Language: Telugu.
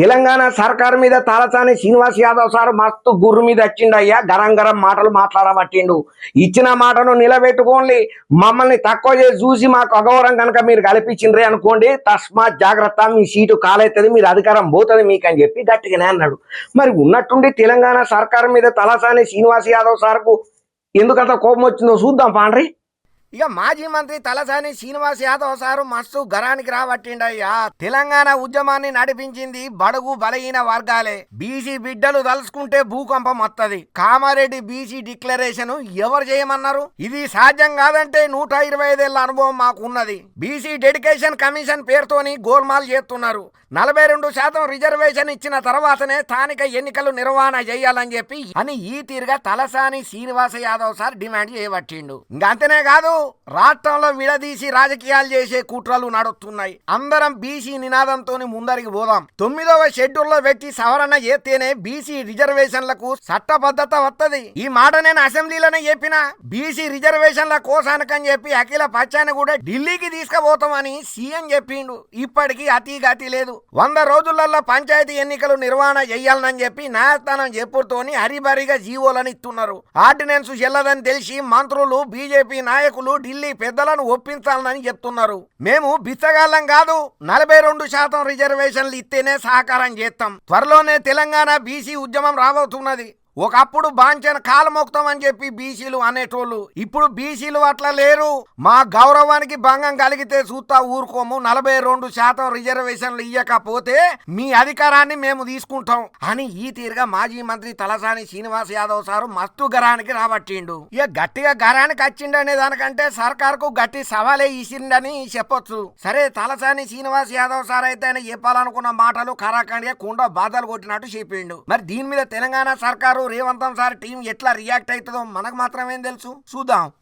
తెలంగాణ సర్కార్ మీద తలసాని శ్రీనివాస్ యాదవ్ సార్ మస్తు గుర్రు మీద వచ్చిండయ్యా గరం గరం మాటలు మాట్లాడబట్టిండు. ఇచ్చిన మాటను నిలబెట్టుకోండి. మమ్మల్ని తక్కువ చేసి చూసి మాకు అగౌరవం కనుక మీరు కల్పించిండ్రే అనుకోండి. తస్మాత్ జాగ్రత్త మీ సీటు కాలెత్తది మీరు అధికారం పోతుంది మీకు అని చెప్పి గట్టిగానే అన్నాడు. మరి ఉన్నట్టుండి తెలంగాణ సర్కార్ మీద తలసాని శ్రీనివాస్ యాదవ్ సార్కు ఎందుకంత కోపం వచ్చిందో చూద్దాం పాండ్రి. ఇక మాజీ మంత్రి తలసాని శ్రీనివాస్ యాదవ్ సారు మస్తు గరానికి రాబట్టిండయ్యా. తెలంగాణ ఉద్యమాన్ని నడిపించింది బడుగు బలహీన వర్గాలే. బీసీ బిడ్డలు తలుసుకుంటే భూకంపం వస్తుంది కామారెడ్డి బీసీ డిక్లరేషన్ ఎవరు చేయమన్నారు? ఇది సాధ్యం కాదంటే నూట ఇరవై ఐదేళ్ళ అనుభవం మాకు ఉన్నది బీసీ డెడికేషన్ కమిషన్ పేరుతోని గోల్మాల్ చేస్తున్నారు. నలభై రెండు శాతం రిజర్వేషన్ ఇచ్చిన తర్వాతనే స్థానిక ఎన్నికలు నిర్వహణ చేయాలని చెప్పి అని ఈ తీరుగా తలసాని శ్రీనివాస యాదవ్ సార్ డిమాండ్ చేయబట్టిండు. ఇంకా అంతేనే కాదు రాష్ట్రంలో విడదీసి రాజకీయాలు చేసే కుట్రలు నడుస్తున్నాయి. అందరం బీసీ నినాదంతో ముందరికి పోదాం. తొమ్మిదవ షెడ్యూల్లో వ్యక్తి సవరణ చేస్తేనే బీసీ రిజర్వేషన్లకు చట్టబద్ధత వత్తది. ఈ మాట నేను అసెంబ్లీలోనే చెప్పిన. బీసీ రిజర్వేషన్ల కోసానికని చెప్పి అఖిల పచ్చాని కూడా ఢిల్లీకి తీసుకుపోతామని సీఎం చెప్పిండు. ఇప్పటికీ అతి గతి లేదు. వంద రోజులలో పంచాయతీ ఎన్నికలు నిర్వహణ చేయాలని చెప్పి న్యాయస్థానం చెప్పుతోని హరిబరిగా జీవోలను ఇస్తున్నారు ఆర్డినెన్స్ చెల్లదని తెలిసి మంత్రులు బీజేపీ నాయకులు ఢిల్లీ పెద్దలను ఒప్పించాలని చెప్తున్నారు. మేము బిచ్చగాళ్ళం కాదు నలభై రెండు శాతం రిజర్వేషన్లు ఇస్తేనే సహకారం చేస్తాం. త్వరలోనే తెలంగాణ బీసీ ఉద్యమం రాబోతున్నది. ఒకప్పుడు బాంచన కాలమోక్తం అని చెప్పి బీసీలు అనేటోళ్ళు. ఇప్పుడు బీసీలు అట్లా లేరు. మా గౌరవానికి భంగం కలిగితే చూస్తా ఊరుకోము. నలభై రెండు శాతం రిజర్వేషన్లు ఇయ్యకపోతే మీ అధికారాన్ని మేము తీసుకుంటాం అని ఈ తీరుగా మాజీ మంత్రి తలసాని శ్రీనివాస్ యాదవ్ సారు మస్తు గరానికి రాబట్టిండు. ఇక గట్టిగా గరానికి వచ్చిండనే దానికంటే సర్కార్కు గట్టి సవాలే ఇసిండని చెప్పొచ్చు. సరే తలసాని శ్రీనివాస్ యాదవ్ సార్ అయితే ఆయన చెప్పాలనుకున్న మాటలు ఖరాఖండిగా కుండ బాధలు కొట్టినట్టు చెప్పిండు. మరి దీని మీద తెలంగాణ సర్కారు రేవంతం సార్ టీం ఎట్లా రియాక్ట్ అవుతుందో మనకు మాత్రమేం తెలుసు. చూద్దాం.